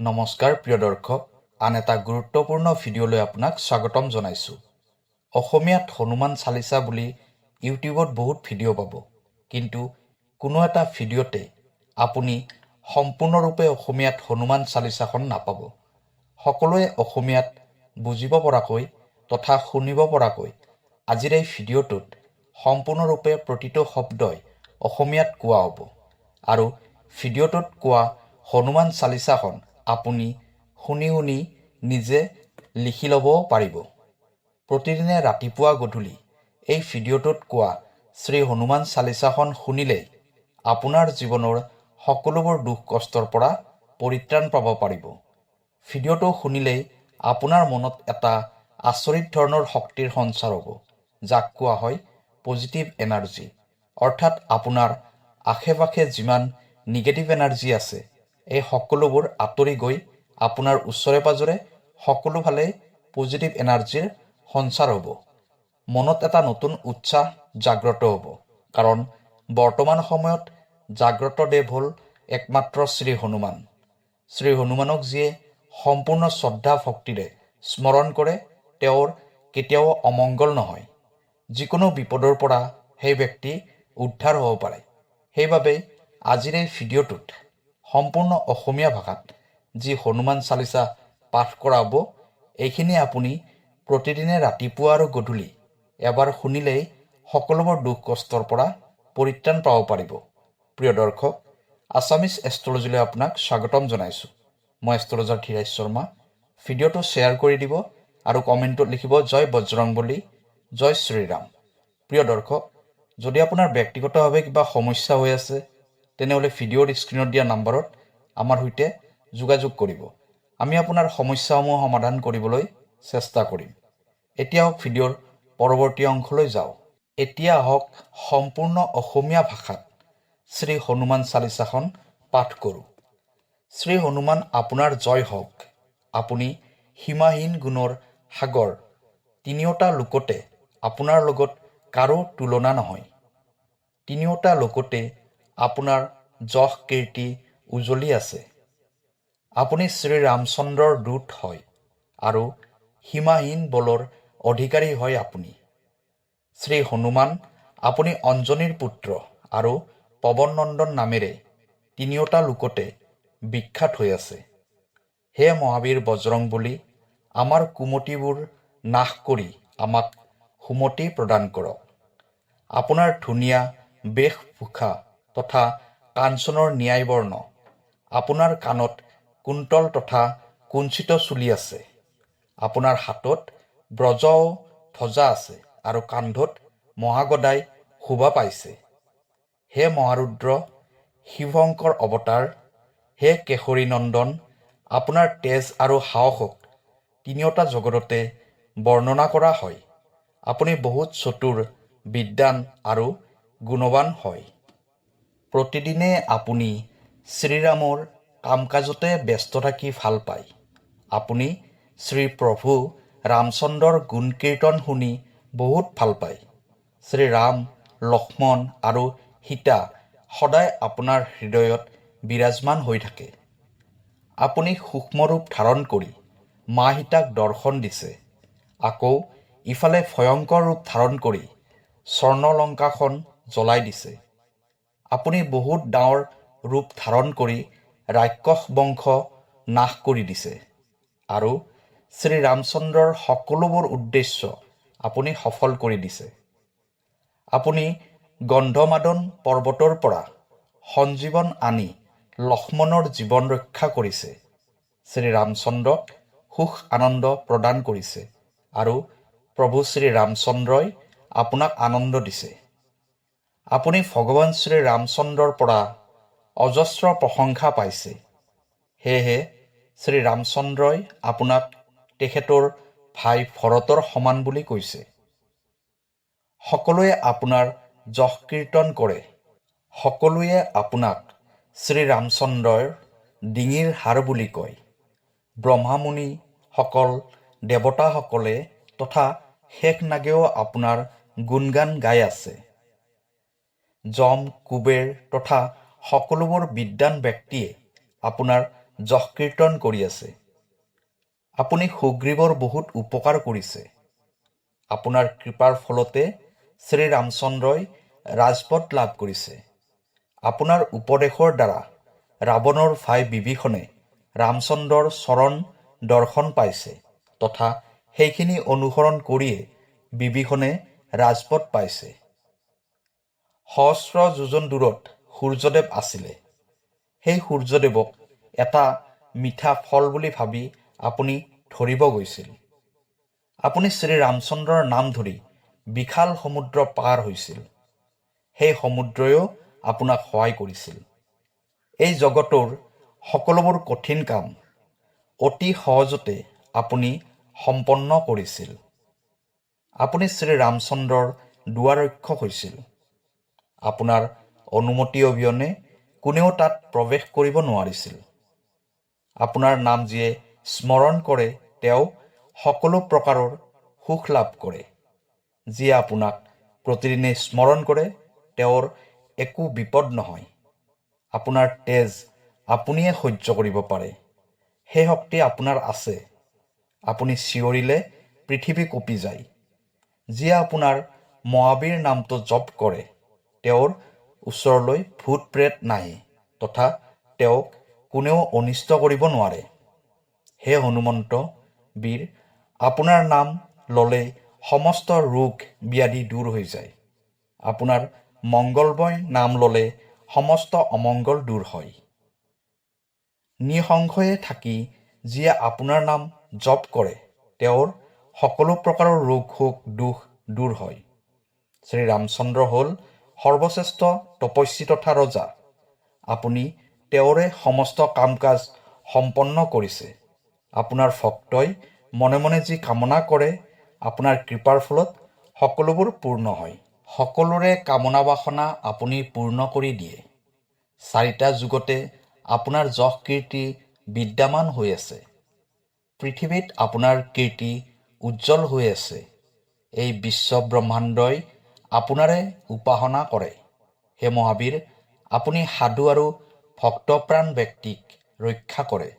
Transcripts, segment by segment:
নমস্কাৰ প্ৰিয় দৰ্শক আন এটা গুৰুত্বপূৰ্ণ ভিডিঅ'লৈ আপোনাক স্বাগতম জনাইছোঁ। অসমীয়াত হনুমান চালিচা বুলি ইউটিউবত বহুত ভিডিঅ' পাব। কিন্তু কোনো এটা ভিডিঅ'তে আপুনি সম্পূৰ্ণৰূপে অসমীয়াত হনুমান চালিচাখন নাপাব। সকলোৱে অসমীয়াত বুজিব পৰাকৈ তথা শুনিব পৰাকৈ আজিৰ এই ভিডিঅ'টোত সম্পূৰ্ণৰূপে প্ৰতিটো শব্দই অসমীয়াত কোৱা হ'ব। আৰু ভিডিঅ'টোত কোৱা হনুমান চালিচাখন আপুনি শুনি শুনি নিজে লিখি ল'ব পাৰিব। প্ৰতিদিনে ৰাতিপুৱা গধূলি এই ভিডিঅ'টোত কোৱা শ্ৰী হনুমান চালিচাখন শুনিলেই আপোনাৰ জীৱনৰ সকলোবোৰ দুখ কষ্টৰ পৰা পৰিত্ৰাণ পাব পাৰিব। ভিডিঅ'টো শুনিলেই আপোনাৰ মনত এটা আচৰিত ধৰণৰ শক্তিৰ সঞ্চাৰ হ'ব যাক কোৱা হয় পজিটিভ এনাৰ্জি। অৰ্থাৎ আপোনাৰ আশে পাশে যিমান নিগেটিভ এনাৰ্জি আছে এই সকলোবোৰ আঁতৰি গৈ আপোনাৰ ওচৰে পাঁজৰে সকলোফালে পজিটিভ এনাৰ্জিৰ সঞ্চাৰ হ'ব। মনত এটা নতুন উৎসাহ জাগ্ৰত হ'ব। কাৰণ বৰ্তমান সময়ত জাগ্ৰত দেৱ হ'ল একমাত্ৰ শ্ৰী হনুমান। শ্ৰী হনুমানক যিয়ে সম্পূৰ্ণ শ্ৰদ্ধা ভক্তিৰে স্মৰণ কৰে, তেওঁৰ কেতিয়াও অমংগল নহয়। যিকোনো বিপদৰ পৰা সেই ব্যক্তি উদ্ধাৰ হ'ব পাৰে। সেইবাবে আজিৰ এই ভিডিঅ'টোত সম্পূৰ্ণ অসমীয়া ভাষাত, যি হনুমান চালিচা পাঠ কৰা হ'ব এইখিনি আপুনি প্ৰতিদিনে ৰাতিপুৱা আৰু গধূলি এবাৰ শুনিলেই সকলোবোৰ দুখ কষ্টৰ পৰা পৰিত্ৰাণ পাব পাৰিব। প্ৰিয় দৰ্শক আছামিজ এষ্ট্ৰলজিলৈ আপোনাক স্বাগতম জনাইছোঁ। মই এষ্ট্ৰলজাৰ ধীৰাজ শৰ্মা। ভিডিঅ'টো শ্বেয়াৰ কৰি দিব আৰু কমেণ্টত লিখিব জয় বজৰংবলী জয় শ্ৰীৰাম। প্ৰিয় দৰ্শক, যদি আপোনাৰ ব্যক্তিগতভাৱে কিবা সমস্যা হৈ আছে তেনেহ'লে ভিডিঅ'ৰ স্ক্ৰীণত দিয়া নাম্বাৰত আমাৰ সৈতে যোগাযোগ কৰিব। আমি আপোনাৰ সমস্যাসমূহ সমাধান কৰিবলৈ চেষ্টা কৰিম। এতিয়া আহক ভিডিঅ'ৰ পৰৱৰ্তী অংশলৈ যাওঁ। এতিয়া আহক সম্পূৰ্ণ অসমীয়া ভাষাত শ্ৰী হনুমান চালিচাখন পাঠ কৰোঁ। শ্ৰী হনুমান আপোনাৰ জয় হওক। আপুনি সীমাহীন গুণৰ সাগৰ তিনিওটা লোকতে আপোনাৰ লগত কাৰো তুলনা নহয়। তিনিওটা লোকতে আপোনাৰ যশ কীৰ্তি উজ্বলি আছে। আপুনি শ্ৰী ৰামচন্দ্ৰৰ দূত হয় আৰু সীমাহীন বলৰ অধিকাৰী হয় আপুনি। শ্ৰী হনুমান আপুনি অঞ্জনীৰ পুত্ৰ আৰু পৱন নন্দন নামেৰে তিনিওটা লোকতে বিখ্যাত হৈ আছে। হে মহাবীৰ বজৰং বুলি আমাৰ কুমতিবোৰ নাশ কৰি আমাক সুমতি প্ৰদান কৰক। আপোনাৰ ধুনীয়া বেশভূষা তথা কাঞ্চনৰ ন্যায়বৰ্ণ। আপোনাৰ কাণত কুন্তল তথা কুঞ্চিত চুলি আছে। আপোনাৰ হাতত ব্ৰজ ধ্বজা আছে আৰু কান্ধত মহাগদাই শোভা পাইছে। হে মহাৰুদ্ৰ শিৱশংকৰ অৱতাৰ, হে কেশৰী নন্দন, আপোনাৰ তেজ আৰু সাহসক তিনিওটা জগততে বৰ্ণনা কৰা হয়। আপুনি বহুত চতুৰ, বিদ্বান আৰু গুণৱান হয়। প্ৰতিদিনে আপুনি শ্ৰীৰামৰ কাম কাজতে ব্যস্ত থাকি ভালো পায়। আপুনি শ্ৰীপ্ৰভু ৰামচন্দ্ৰৰ গুণ কীৰ্তন শুনি বহুত ভালো পায়। শ্ৰীৰাম, লক্ষ্মণ আৰু সীতা সদায় আপোনাৰ হৃদয়ত বিৰাজমান হৈ থাকে। আপুনি সূক্ষ্মৰূপ ধাৰণ কৰি মা সীতাক দৰ্শন দিছে। আকৌ ইফালে ভয়ংকৰ ৰূপ ধাৰণ কৰি স্বৰ্ণলংকাখন জ্বলাই দিছে। আপুনি বহুত ডাঙৰ ৰূপ ধাৰণ কৰি ৰাক্ষস বংশ নাশ কৰি দিছে। আৰু শ্ৰীৰামচন্দ্ৰৰ সকলোবোৰ উদ্দেশ্য আপুনি সফল কৰি দিছে। আপুনি গন্ধমাদন পৰ্বতৰ পৰা সঞ্জীৱন আনি লক্ষ্মণৰ জীৱন ৰক্ষা কৰিছে। শ্ৰীৰামচন্দ্ৰক সুখ আনন্দ প্ৰদান কৰিছে। আৰু প্ৰভু শ্ৰী ৰামচন্দ্ৰই আপোনাক আনন্দ দিছে। আপুনি ভগৱান শ্ৰী ৰামচন্দ্ৰৰ পৰা অজস্ৰ প্ৰশংসা পাইছে। সেয়েহে শ্ৰী ৰামচন্দ্ৰই আপোনাক তেখেতৰ ভাই ভৰতৰ সমান বুলি কৈছে। সকলোৱে আপোনাৰ যশ কীৰ্তন কৰে। সকলোৱে আপোনাক শ্ৰী ৰামচন্দ্ৰৰ ডিঙিৰ হাৰ বুলি কয়। ব্ৰহ্মামুনিসকল দেৱতাসকলে তথা শেষ নাগেও আপোনাৰ গুণগান গাই আছে। যম কুবেৰ তথা সকলোবোৰ বিদ্বান ব্যক্তিয়ে আপোনাৰ যশ কীৰ্তন কৰি আছে। আপুনি সুগ্ৰীৱৰ বহুত উপকাৰ কৰিছে। আপোনাৰ কৃপাৰ ফলতে শ্ৰীৰামচন্দ্ৰই ৰাজপথ লাভ কৰিছে। আপোনাৰ উপদেশৰ দ্বাৰা ৰাৱণৰ ভাই বিভীষণে ৰামচন্দ্ৰৰ চৰণ দৰ্শন পাইছে তথা সেইখিনি অনুসৰণ কৰিয়ে বিভীষণে ৰাজপথ পাইছে। সহস্ৰ যোজন দূৰত সূৰ্যদেৱ আছিলে। সেই সূৰ্যদেৱক এটা মিঠা ফল বুলি ভাবি আপুনি ধৰিব গৈছিল। আপুনি শ্ৰীৰামচন্দ্ৰৰ নাম ধৰি বিশাল সমুদ্ৰ পাৰ হৈছিল। সেই সমুদ্ৰয়ো আপোনাক সহায় কৰিছিল। এই জগতৰ সকলোবোৰ কঠিন কাম অতি সহজতে আপুনি সম্পন্ন কৰিছিল। আপুনি শ্ৰীৰামচন্দ্ৰৰ দুৱাৰক্ষক হৈছিল। আপোনাৰ অনুমতি অবিহনে কোনেও তাত প্ৰৱেশ কৰিব নোৱাৰিছিল। আপোনাৰ নাম যিয়ে স্মৰণ কৰে, তেওঁ সকলো প্ৰকাৰৰ সুখ লাভ কৰে। যিয়ে আপোনাক প্ৰতিদিনে স্মৰণ কৰে, তেওঁৰ একো বিপদ নহয়। আপোনাৰ তেজ আপুনিয়ে সহ্য কৰিব পাৰে। সেই শক্তি আপোনাৰ আছে। আপুনি চিঞৰিলে পৃথিৱী কঁপি যায়। যিয়ে আপোনাৰ মহাবীৰ নামটো জপ কৰে। তেওঁৰ ওচৰলৈ ভূত প্ৰেত নাহে তথা তেওঁক কোনেও অনিষ্ট কৰিব নোৱাৰে। হে হনুমন্ত বীৰ আপোনাৰ নাম ল'লেই সমস্ত ৰোগ ব্যাধি দূৰ হৈ যায়। আপোনাৰ মংগলময় নাম ল'লে সমস্ত অমংগল দূৰ হয়। নিঃসংশয়ে থাকি যিয়ে আপোনাৰ নাম জপ কৰে তেওঁৰ সকলো প্ৰকাৰৰ ৰোগ শোক দুখ দূৰ হয়। শ্ৰীৰামচন্দ্ৰ হ'ল সৰ্বশ্ৰেষ্ঠ তপস্বী তথা ৰজা। আপুনি তেওঁৰে সমস্ত কাম কাজ সম্পন্ন কৰিছে। আপোনাৰ ভক্তই মনে মনে যি কামনা কৰে আপোনাৰ কৃপাৰ ফলত সকলোবোৰ পূৰ্ণ হয়। সকলোৰে কামনা বাসনা আপুনি পূৰ্ণ কৰি দিয়ে। চাৰিটা যুগতে আপোনাৰ যশ কীৰ্তি বিদ্যমান হৈ আছে। পৃথিৱীত আপোনাৰ কীৰ্তি উজ্জ্বল হৈ আছে। এই বিশ্ব ব্ৰহ্মাণ্ডই আপোনাৰে উপাসনা কৰে। হে মহাবীৰ, আপুনি সাধু আৰু ভক্তপ্ৰাণ ব্যক্তিক ৰক্ষা কৰে।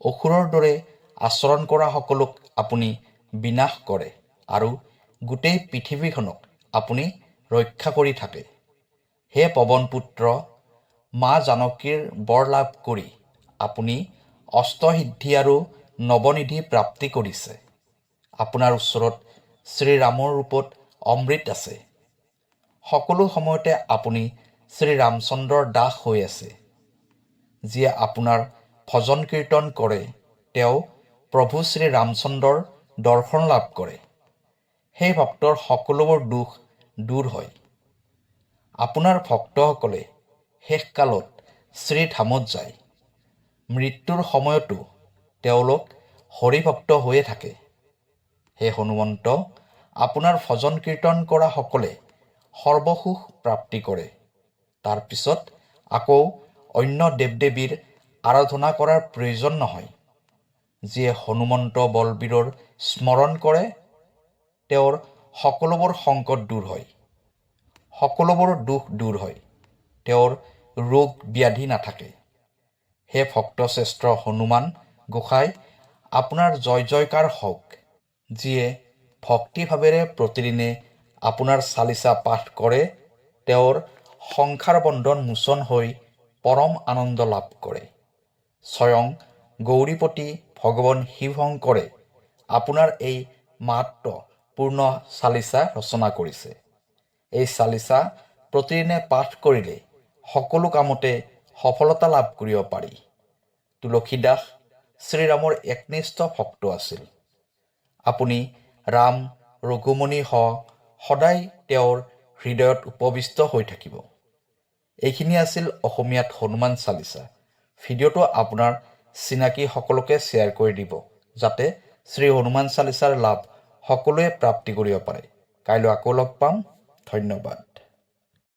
অসুৰৰ দৰে আচৰণ কৰা সকলোক আপুনি বিনাশ কৰে আৰু গোটেই পৃথিৱীখনক আপুনি ৰক্ষা কৰি থাকে। হে পৱনপুত্ৰ মা জানকীৰ বৰ লাভ কৰি আপুনি অষ্টসিদ্ধি আৰু নৱনিধি প্ৰাপ্তি কৰিছে। আপোনাৰ ওচৰত শ্ৰীৰামৰ ৰূপত অমৃত আছে। সকলো সময়তে আপুনি শ্ৰীৰামচন্দ্ৰৰ দাস হৈ আছে যিয়ে আপোনাৰ ভজন কীৰ্তন কৰে। তেওঁ প্ৰভু শ্ৰীৰামচন্দ্ৰৰ দৰ্শন লাভ কৰে। সেই ভক্তৰ সকলোবোৰ দুখ দূৰ হয়। আপোনাৰ ভক্তসকলে শেষকালত শ্ৰীধামত যায়। মৃত্যুৰ সময়তো তেওঁলোক হৰিভক্ত হৈয়ে থাকে। হে হনুমন্ত আপোনাৰ ভজন কীৰ্তন কৰা সকলে সৰ্বসুখ প্ৰাপ্তি কৰে। তাৰপিছত আকৌ অন্য দেৱ দেৱীৰ আৰাধনা কৰাৰ প্ৰয়োজন নহয়। যিয়ে হনুমন্ত বলবীৰৰ স্মৰণ কৰে তেওঁৰ সকলোবোৰ সংকট দূৰ হয়। সকলোবোৰ দুখ দূৰ হয়। তেওঁৰ ৰোগ ব্যাধি নাথাকে। হে ভক্তশ্ৰেষ্ঠ হনুমান গোসাঁই আপোনাৰ জয় জয়কাৰ হওক যিয়ে ভক্তিভাৱেৰে প্ৰতিদিনে আপোনাৰ চালিচা পাঠ কৰে, তেওঁৰ সংসাৰ বন্ধন মোচন হৈ পৰম আনন্দ লাভ কৰে। স্বয়ং গৌৰীপতি ভগৱান শিৱশংকৰে আপোনাৰ এই মাহাত্মপূৰ্ণ চালিচা ৰচনা কৰিছে। এই চালিচা প্ৰতিদিনে পাঠ কৰিলে সকলো কামতে সফলতা লাভ কৰিব পাৰি। তুলসীদাস শ্ৰীৰামৰ একনিষ্ঠ ভক্ত আছিল। আপুনি ৰাম, ৰঘুমণি হ সদায় তেওঁৰ হৃদয়ত উপবিষ্ট হৈ থাকিব। এইখিনি আছিল অসমীয়াত হনুমান চালিচা। ভিডিঅ'টো আপোনাৰ চিনাকি সকলোকে শ্বেয়াৰ কৰি দিব যাতে শ্ৰী হনুমান চালিচাৰ লাভ সকলোৱে প্ৰাপ্তি কৰিব পাৰে। কাইলৈ আকৌ লগ পাম। ধন্যবাদ।